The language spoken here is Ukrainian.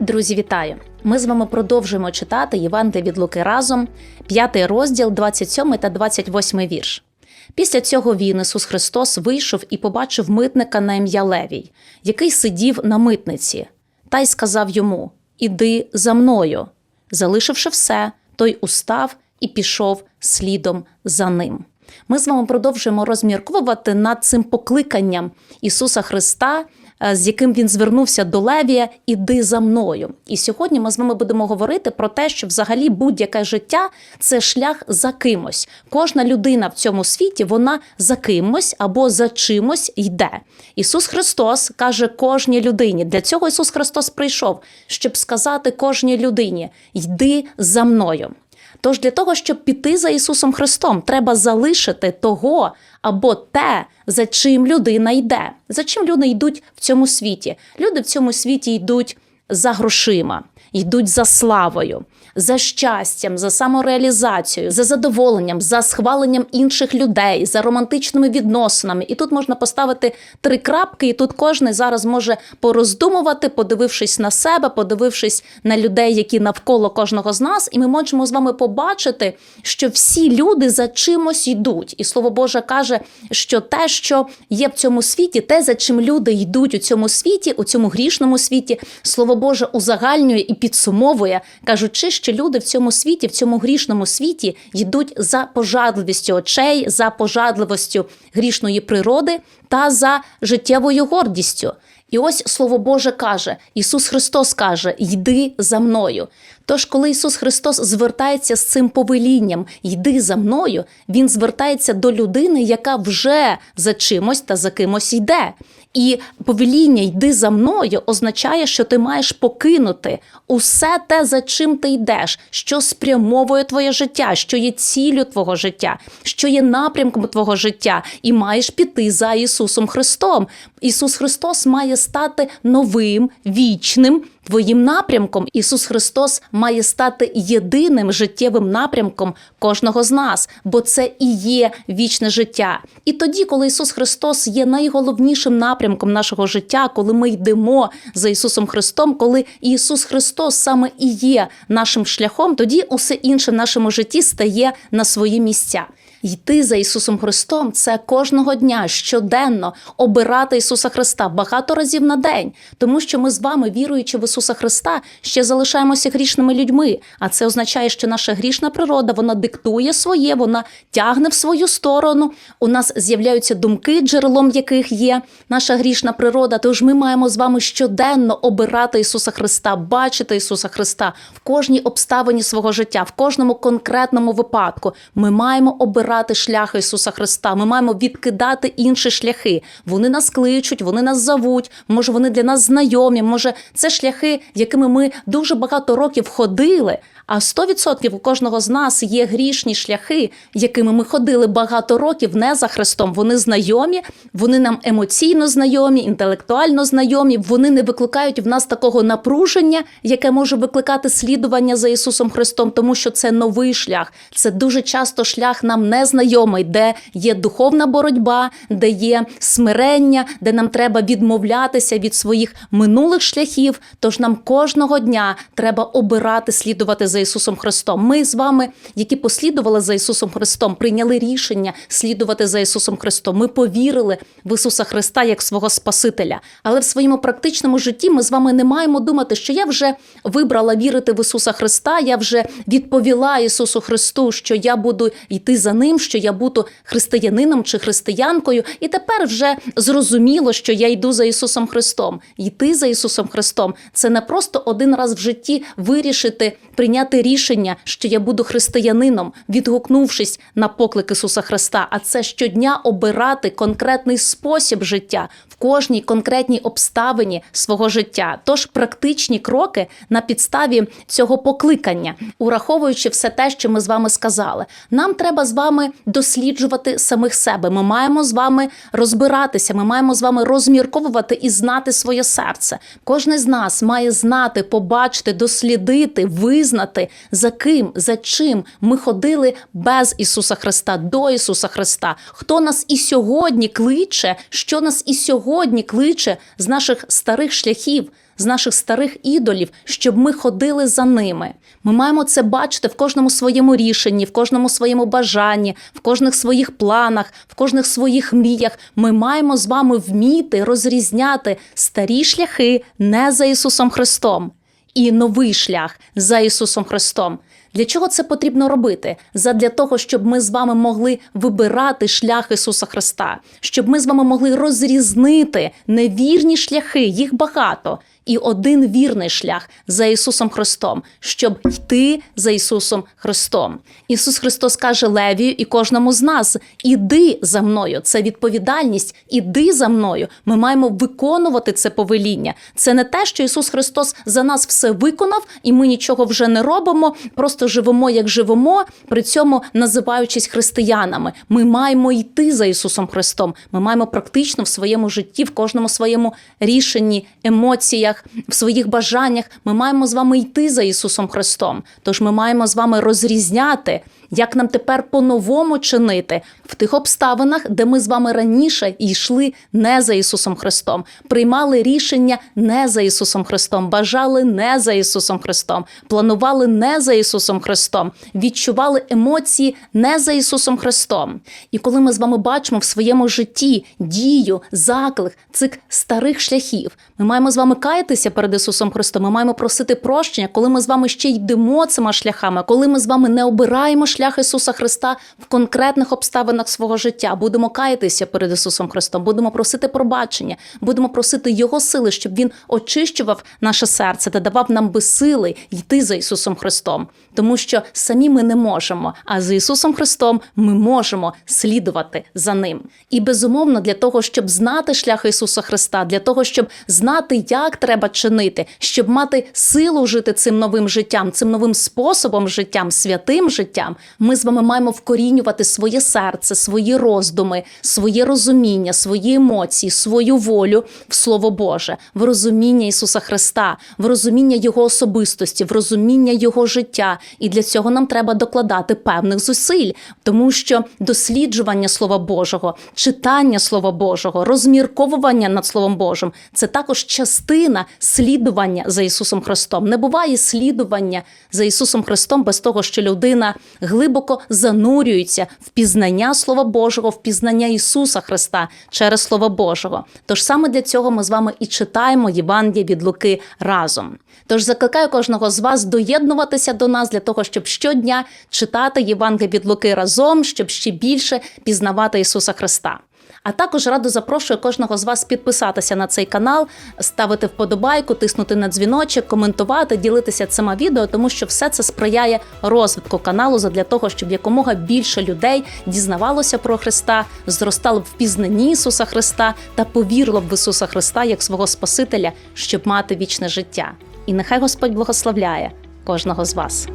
Друзі, вітаю! Ми з вами продовжуємо читати Євангеліє від Луки разом, 5 розділ, 27 та 28 вірш. Після цього він, Ісус Христос, вийшов і побачив митника на ім'я Левій, який сидів на митниці, та й сказав йому: Іди за мною. Залишивши все, той устав і пішов слідом за ним. Ми з вами продовжуємо розмірковувати над цим покликанням Ісуса Христа, з яким він звернувся до Левія Іди за мною. І сьогодні ми з вами будемо говорити про те, що взагалі будь-яке життя це шлях за кимось. Кожна людина в цьому світі вона за кимось або за чимось йде. Ісус Христос каже кожній людині. Для цього Ісус Христос прийшов, щоб сказати кожній людині: Йди за мною. Тож для того, щоб піти за Ісусом Христом, треба залишити того або те, за чим людина йде. За чим люди йдуть в цьому світі? Люди в цьому світі йдуть за грошима, йдуть за славою, за щастям, за самореалізацією, за задоволенням, за схваленням інших людей, за романтичними відносинами. І тут можна поставити три крапки, і тут кожен зараз може пороздумувати, подивившись на себе, подивившись на людей, які навколо кожного з нас, і ми можемо з вами побачити, що всі люди за чимось йдуть. І слово Боже каже, що те, що є в цьому світі, те, за чим люди йдуть у цьому світі, у цьому грішному світі, слово Боже узагальнює і підсумовує, кажучи, що люди в цьому світі, в цьому грішному світі йдуть за пожадливістю очей, за пожадливістю грішної природи та за життєвою гордістю. І ось слово Боже каже: Ісус Христос каже: Йди за мною. Тож, коли Ісус Христос звертається з цим повелінням Йди за мною, Він звертається до людини, яка вже за чимось та за кимось йде. І повеління Йди за мною означає, що ти маєш покинути усе те, за чим ти йдеш, що спрямовує твоє життя, що є ціллю твого життя, що є напрямком твого життя, і маєш піти за Ісусом Христом. Ісус Христос має стати новим, вічним. Твоїм напрямком Ісус Христос має стати єдиним життєвим напрямком кожного з нас, бо це і є вічне життя. І тоді, коли Ісус Христос є найголовнішим напрямком нашого життя, коли ми йдемо за Ісусом Христом, коли Ісус Христос саме і є нашим шляхом, тоді усе інше в нашому житті стає на свої місця. Йти за Ісусом Христом це кожного дня щоденно обирати Ісуса Христа багато разів на день, тому що ми з вами, віруючи в Ісуса Христа, ще залишаємося грішними людьми. А це означає, що наша грішна природа вона диктує своє, вона тягне в свою сторону. У нас з'являються думки, джерелом яких є наша грішна природа. Тож ми маємо з вами щоденно обирати Ісуса Христа, бачити Ісуса Христа в кожній обставині свого життя, в кожному конкретному випадку. Ми маємо обирати шлях Ісуса Христа. Ми маємо відкидати інші шляхи. Вони нас кличуть, вони нас зовуть. Може, вони для нас знайомі. Може, це шляхи, якими ми дуже багато років ходили. А 100% у кожного з нас є грішні шляхи, якими ми ходили багато років не за Христом. Вони знайомі, вони нам емоційно знайомі, інтелектуально знайомі. Вони не викликають в нас такого напруження, яке може викликати слідування за Ісусом Христом, тому що це новий шлях. Це дуже часто шлях нам незнайомий, де є духовна боротьба, де є смирення, де нам треба відмовлятися від своїх минулих шляхів. Тож нам кожного дня треба обирати слідувати за Ісусом Христом. Ми з вами, які послідували за Ісусом Христом, прийняли рішення слідувати за Ісусом Христом. Ми повірили в Ісуса Христа як свого Спасителя. Але в своєму практичному житті ми з вами не маємо думати, що я вже вибрала вірити в Ісуса Христа. Я вже відповіла Ісусу Христу, що я буду йти за ним, що я буду християнином чи християнкою, і тепер вже зрозуміло, що я йду за Ісусом Христом. Йти за Ісусом Христом це не просто один раз в житті вирішити прийняти рішення, що я буду християнином, відгукнувшись на поклик Ісуса Христа. А це щодня обирати конкретний спосіб життя в кожній конкретній обставині свого життя. Тож практичні кроки на підставі цього покликання, ураховуючи все те, що ми з вами сказали, нам треба з вами досліджувати самих себе. Ми маємо з вами розбиратися. Ми маємо з вами розмірковувати і знати своє серце. Кожен з нас має знати, побачити, дослідити, визнати, за ким, за чим ми ходили без Ісуса Христа, до Ісуса Христа. Хто нас і сьогодні кличе, що нас і сьогодні кличе з наших старих шляхів, з наших старих ідолів, щоб ми ходили за ними. Ми маємо це бачити в кожному своєму рішенні, в кожному своєму бажанні, в кожних своїх планах, в кожних своїх мріях. Ми маємо з вами вміти розрізняти старі шляхи не за Ісусом Христом і новий шлях за Ісусом Христом. Для чого це потрібно робити? Задля того, щоб ми з вами могли вибирати шлях Ісуса Христа, щоб ми з вами могли розрізнити невірні шляхи, їх багато, і один вірний шлях за Ісусом Христом, щоб йти за Ісусом Христом. Ісус Христос каже Левію і кожному з нас: іди за мною. Це відповідальність, іди за мною. Ми маємо виконувати це повеління. Це не те, що Ісус Христос за нас все виконав, і ми нічого вже не робимо, просто живемо як живемо, при цьому називаючись християнами. Ми маємо йти за Ісусом Христом. Ми маємо практично в своєму житті, в кожному своєму рішенні, емоціях, в своїх бажаннях. Ми маємо з вами йти за Ісусом Христом. Тож ми маємо з вами розрізняти. Як нам тепер по-новому чинити? В тих обставинах, де ми з вами раніше йшли не за Ісусом Христом, приймали рішення не за Ісусом Христом, бажали не за Ісусом Христом, планували не за Ісусом Христом, відчували емоції не за Ісусом Христом. І коли ми з вами бачимо в своєму житті дію, заклик цих старих шляхів, ми маємо з вами каятися перед Ісусом Христом. Ми маємо просити прощення, коли ми з вами ще йдемо цими шляхами, коли ми з вами не обираємо шлях Ісуса Христа в конкретних обставинах свого життя. Будемо каятися перед Ісусом Христом, будемо просити пробачення, будемо просити Його сили, щоб Він очищував наше серце та давав нам би сили йти за Ісусом Христом, тому що самі ми не можемо. А за Ісусом Христом ми можемо слідувати за ним. І безумовно, для того, щоб знати шлях Ісуса Христа, для того, щоб знати, як треба чинити, щоб мати силу жити цим новим життям, цим новим способом життям, святим життям, ми з вами маємо вкорінювати своє серце, свої роздуми, своє розуміння, свої емоції, свою волю в Слово Боже, в розуміння Ісуса Христа, в розуміння Його особистості, в розуміння Його життя. І для цього нам треба докладати певних зусиль, тому що досліджування Слова Божого, читання Слова Божого, розмірковування над Словом Божим це також частина слідування за Ісусом Христом. Не буває слідування за Ісусом Христом без того, що людина глибоко занурюється в пізнання Слова Божого, в пізнання Ісуса Христа через Слово Божого. Тож саме для цього ми з вами і читаємо Євангеліє від Луки разом. Тож закликаю кожного з вас доєднуватися до нас для того, щоб щодня читати Євангеліє від Луки разом, щоб ще більше пізнавати Ісуса Христа. А також радо запрошую кожного з вас підписатися на цей канал, ставити вподобайку, тиснути на дзвіночок, коментувати, ділитися цими відео, тому що все це сприяє розвитку каналу для того, щоб якомога більше людей дізнавалося про Христа, зростало в пізнанні Ісуса Христа та повірило в Ісуса Христа як свого Спасителя, щоб мати вічне життя. І нехай Господь благословляє кожного з вас.